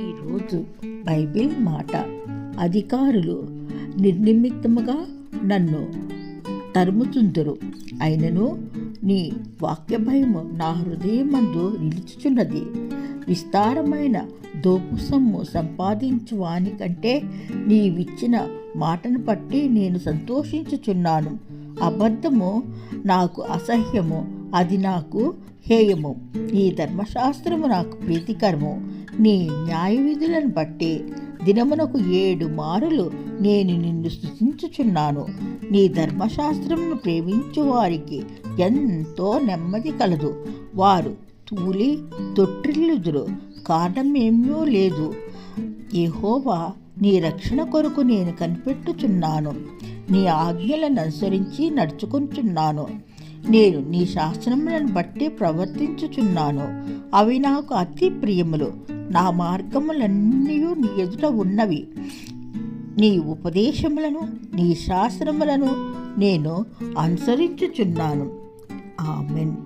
ఈరోజు బైబిల్ మాట. అధికారులు నిర్నిమిత్తముగా నన్ను తరుముతుందురు. అయినను నీ వాక్య భయము నా హృదయమందు నిలుచుచున్నది. విస్తారమైన దోపు సొమ్ము సంపాదించు వాని కంటే నీవిచ్చిన మాటను బట్టి నేను సంతోషించుచున్నాను. అబద్ధము నాకు అసహ్యము అది నాకు హేయము. నీ ధర్మశాస్త్రము నాకు ప్రీతికరము. నీ న్యాయ విధులను బట్టి దినమునకు ఏడు మారులు నేను నిన్ను స్థుతించుచున్నాను నీ ధర్మశాస్త్రమును ప్రేమించు వారికి ఎంతో నెమ్మది కలదు. వారు తూలి తొట్టిల్లుదురు. కారణమేమో లేదు. ఏహోవా నీ రక్షణ కొరకు నేను కనిపెట్టుచున్నాను. నీ ఆజ్ఞలను అనుసరించి నడుచుకుంటున్నాను. నేను నీ శాస్త్రములను బట్టి ప్రవర్తించుచున్నాను. అవి నాకు అతి ప్రియములు. నా మార్గములన్నీ నీ ఎదుట ఉన్నవి. నీ ఉపదేశములను నీ శాస్త్రములను నేను అనుసరించుచున్నాను. ఆమెన్.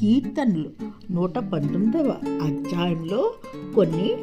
కీర్తనలు నూట పంతొమ్మిదవ అధ్యాయంలో కొన్ని